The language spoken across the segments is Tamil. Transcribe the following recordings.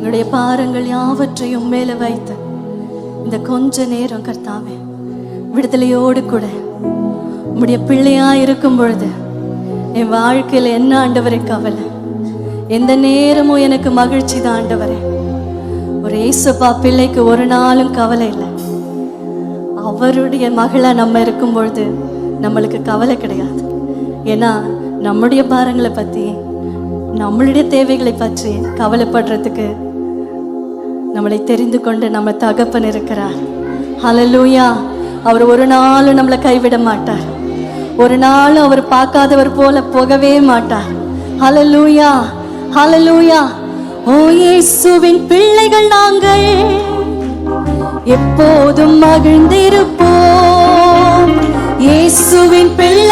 எங்களுடைய பாரங்கள் யாவற்றையும் மேலே வைத்து இந்த கொஞ்ச நேரம் கர்த்தாவே விடுதலையோடு கூட உம்முடைய பிள்ளையா இருக்கும் பொழுது என் வாழ்க்கையில் என்ன ஆண்டவரை கவலை? எந்த நேரமும் எனக்கு மகிழ்ச்சி தான் ஆண்டவரே. ஒரு ஏசப்பா பிள்ளைக்கு ஒரு நாளும் கவலை இல்லை. அவருடைய மகளா நம்ம இருக்கும் பொழுது நம்மளுக்கு கவலை கிடையாது. ஏன்னா நம்முடைய பாரங்களை பற்றி நம்மளுடைய தேவைகளை பற்றி கவலைப்படுறதுக்கு நம்மளை தெரிந்து கொண்டு நம்ம தகப்பன் இருக்கிறார். ஹலலூயா அவர் ஒரு நாளும் நம்மளை கைவிட மாட்டார். ஒரு நாளும் அவர் பார்க்காதவர் போல போகவே மாட்டார். ஹலலூயா ஹலலூயா ஓ இயேசுவின் பிள்ளைகள் நாங்கள் எப்போதும் மகிழ்ந்திருப்போம். இயேசுவின் பிள்ளை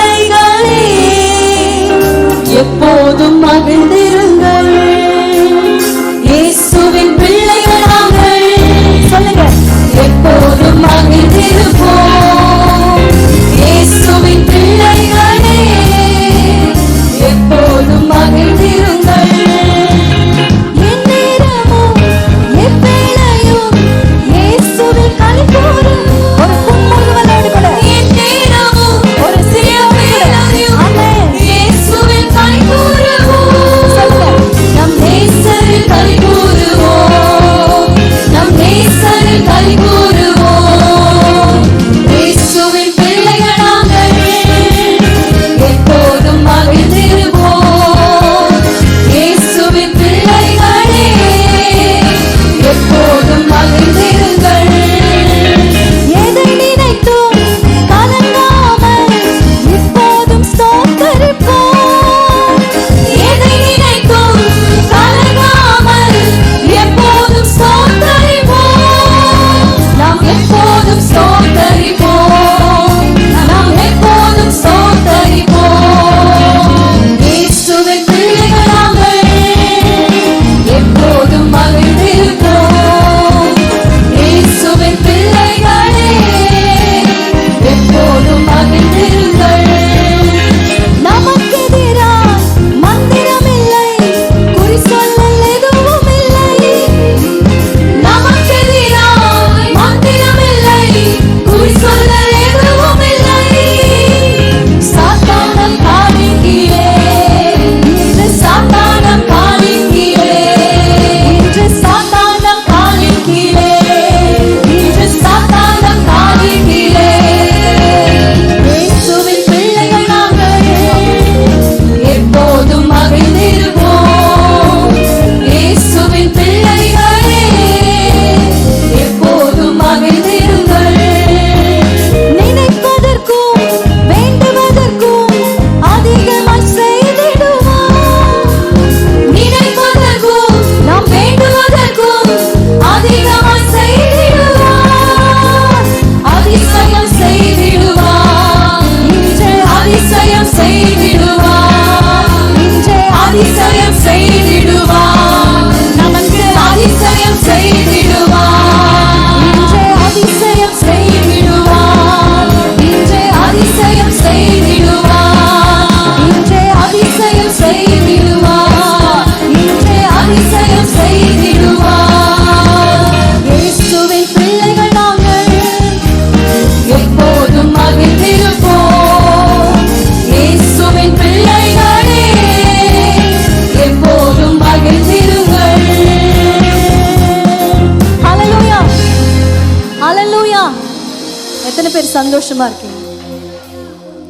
சந்தோஷமா இருக்கீங்க.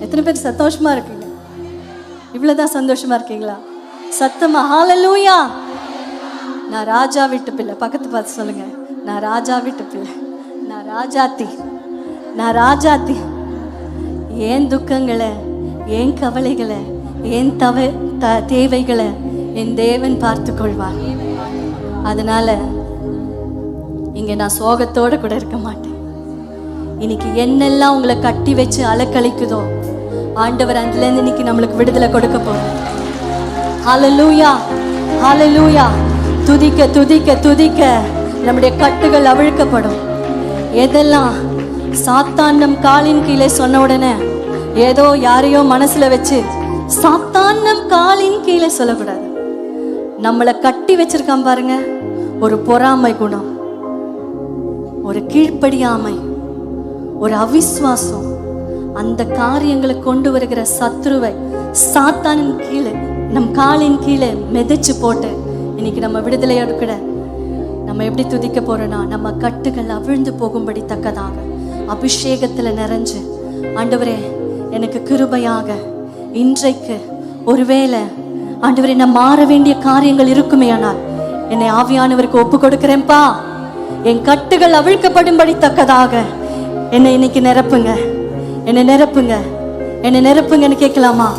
எத்தனை பேர் சந்தோஷமா இருக்கீங்க? இவ்வளவுதான் சந்தோஷமா இருக்கீங்களா? சத்தமா ஹalleluya நான் ராஜா வீட்டு பிள்ளை. பக்கத்து பார்த்து சொல்லுங்க. நான் ராஜா வீட்டு பிள்ளை. நான் ராஜாத்தி. நான் ராஜாத்தி. ஏன் துக்கங்களை ஏன் கவலைகளை ஏன் தவ த தேவைகளை என் தேவன் பார்த்து கொள்வார். அதனால இங்க நான் சோகத்தோட கூட இருக்க மாட்டேன். இன்னைக்கு என்னெல்லாம் உங்களை கட்டி வச்சு அலக்கழிக்குதோ ஆண்டவர் அதுலேருந்து இன்னைக்கு நம்மளுக்கு விடுதலை கொடுக்க போறோம் ஹalleluya ஹalleluya துதிக்க துதிக்க துதிக்க நம்முடைய கட்டுகள் அவிழ்க்கப்படும். எதெல்லாம் சாத்தான் நம் காலின் கீழே சொன்ன உடனே ஏதோ யாரையோ மனசுல வச்சு சாத்தான் நம் காலின் கீழே சொல்லக்கூடாது. நம்மளை கட்டி வச்சிருக்கான் பாருங்க ஒரு பொறாமை குணம் ஒரு கீழ்ப்படியாமை. ஒரு அவிஸ்வாசம் அந்த காரியங்களை கொண்டு வருகிற சத்ருவை சாத்தானின் கீழே நம் காலின் கீழே மிதிச்சு போட்டு இன்னைக்கு நம்ம விடுதலை எடுக்கிற நம்ம எப்படி துதிக்க போறோம்னா நம்ம கட்டுகள் அவிழ்ந்து போகும்படி தக்கதாக. அபிஷேகத்துல நிறைஞ்சு. ஆண்டவரே எனக்கு கிருபையாக. இன்றைக்கு ஒருவேளை ஆண்டவரே நான் மாற வேண்டிய காரியங்கள் இருக்குமே ஆனால் என்னை ஆவியானவருக்கு ஒப்பு கொடுக்கிறேன்ப்பா. என் கட்டுகள் அவிழ்க்கப்படும்படி தக்கதாக. என்னை இன்னைக்கு நிரப்புங்க. என்னை நிரப்புங்க. என்னை நிரப்புங்கன்னு கேட்கலாமா?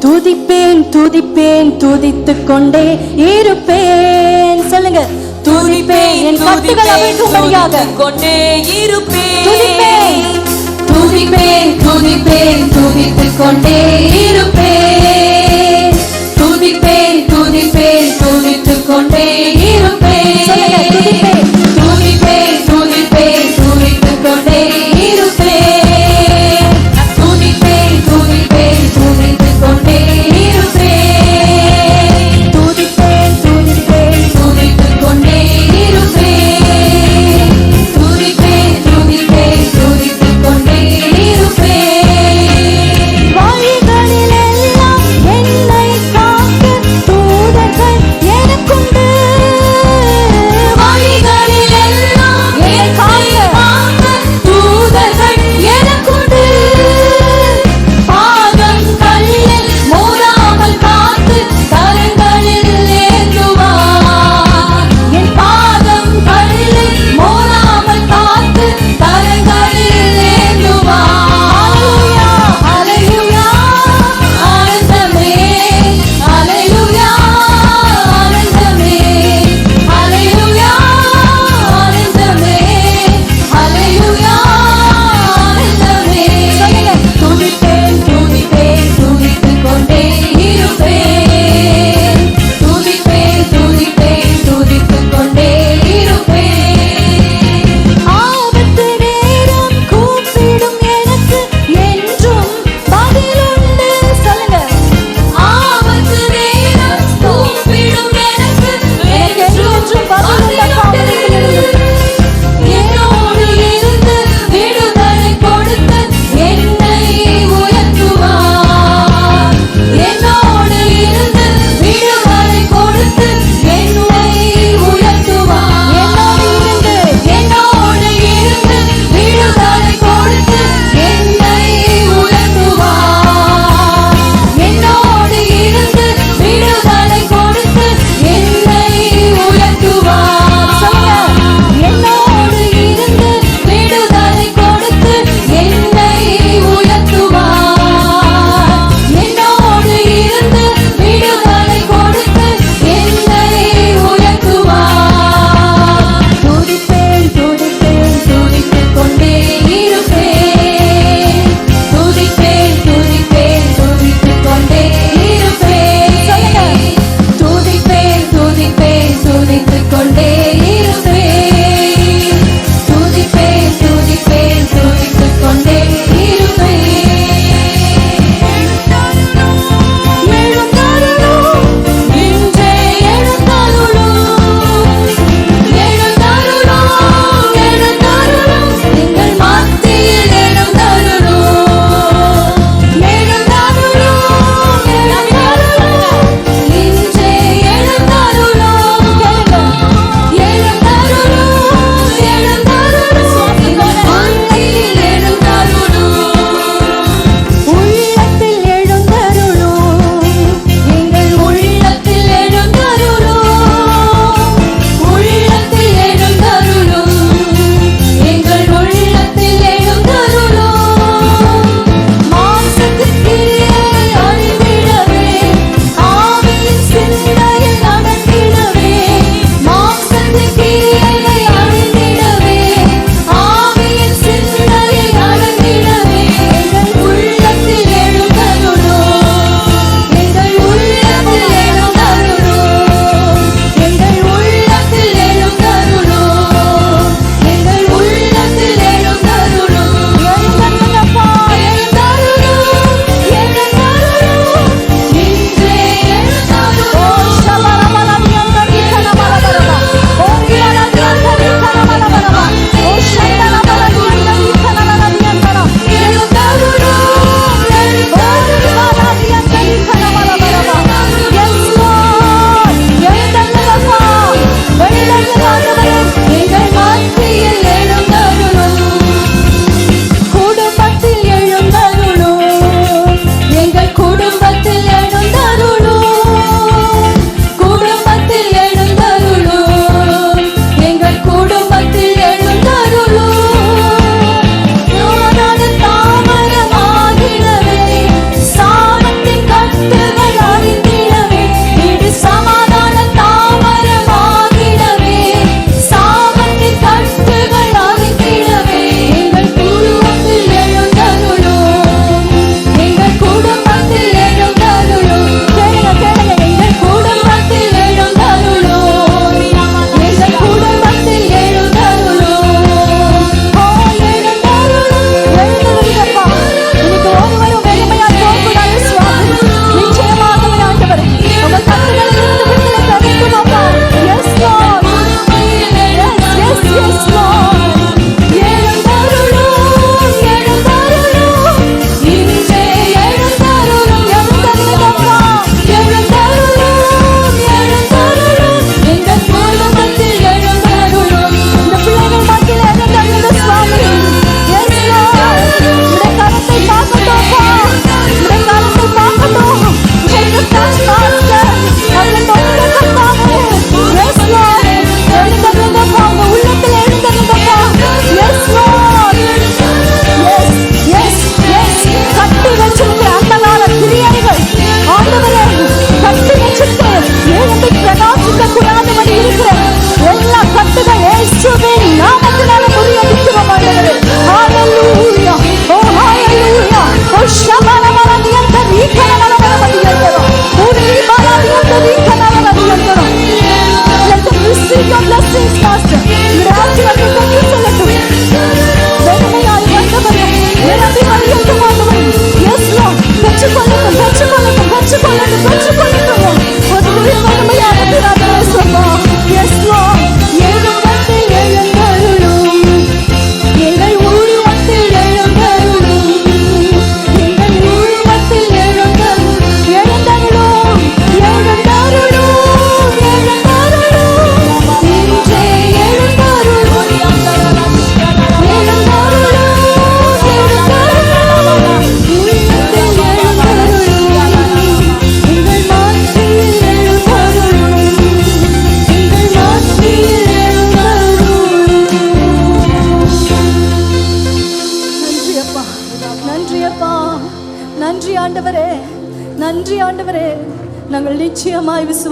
துதிப்பேன் துதிப்பேன் துதித்துக் கொண்டே இருப்பேன். சொல்லுங்க. துதிப்பேன் என் கட்டுகள் அவிழ்க்கும்படியாக கொண்டே இருப்பேன். துதிப்பேன் துதிப்பேன் துதித்துக் கொண்டே இருப்பேன். துதிப்பேன் துதிப்பேன் துதித்துக் கொண்டே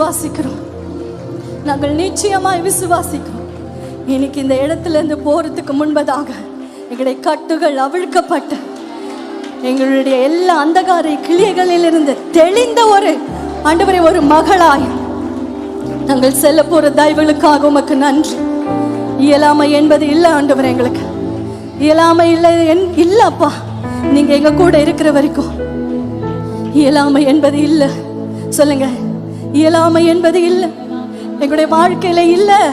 விசுவாசிக்கிறோம். நாங்கள் நிச்சயமாய் விசுவாசிக்கிறோம். இன்னைக்கு இந்த இடத்துல இருந்து போறதுக்கு முன்பதாக எங்களுடைய கட்டுகள் அவிழ்க்கப்பட்டு எங்களுடைய எல்லா அந்தகார கிளியகளிலிருந்து தெளிந்த ஒரு ஆண்டவரே ஒரு மகளாய். நாங்கள் செல்ல போற தயவுகளுக்காக உமக்கு நன்றி. இயலாமை என்பது இல்லை ஆண்டவர் எங்களுக்கு. இயலாமை இல்லை என் இல்லப்பா நீங்க எங்க கூட இருக்கிற வரைக்கும். இயலாமை என்பது இல்லை. சொல்லுங்க. இயலாமை என்பது இல்லை. எங்களுடைய வாழ்க்கையில இல்ல.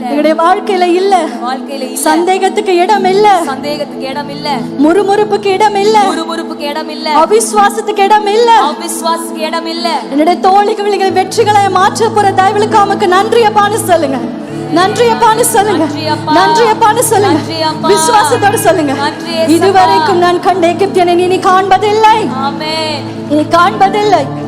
எங்களுடைய வாழ்க்கையில இல்ல. வாழ்க்கையில சந்தேகத்துக்கு இடம் இல்ல. சந்தேகத்துக்கு இடம் இல்ல. முறுமுறுப்புக்கு இடம் இல்ல. முறுமுறுப்புக்கு இடம் இல்ல. அவிசுவாசத்துக்கு இடம் இல்ல. அவிசுவாசத்துக்கு இடம் இல்ல. என்னுடைய தோழிகள் வெற்றிகளை மாற்ற போற தயவுகளுக்கு நன்றியப்பான்னு சொல்லுங்க. நன்றியப்பான்னு சொல்லுங்க. நன்றியப்பான்னு சொல்லுங்க. விசுவாசத்தோட சொல்லுங்க. இதுவரைக்கும் நான் கண்ட எகிப்தியனை இனி காண்பதில்லை. இனி காண்பதில்லை.